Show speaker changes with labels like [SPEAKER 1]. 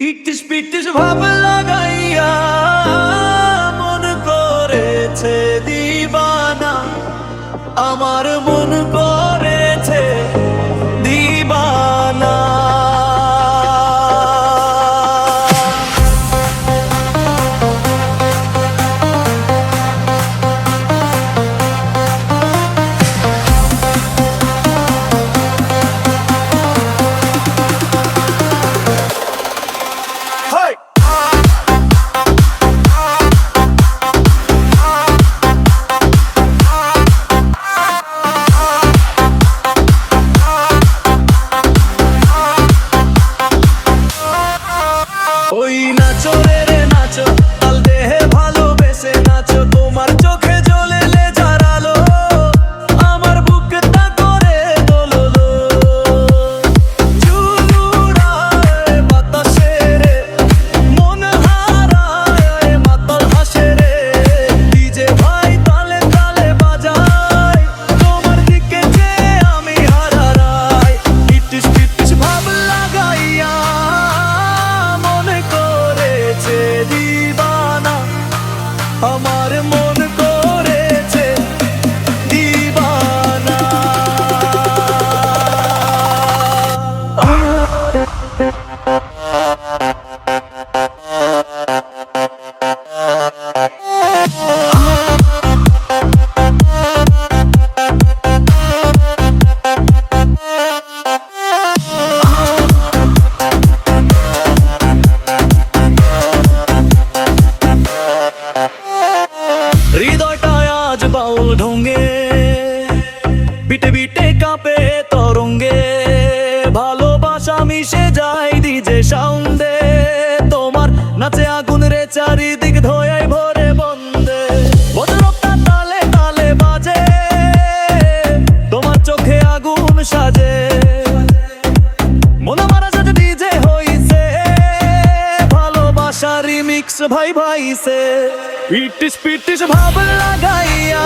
[SPEAKER 1] ইটিস পিটিস ভাব লাগাইয়া মন করেছে দিবানা। আমার মন করে Amar ভাই ভাই সে পিটিস পিটিস ভাব লাগাইয়া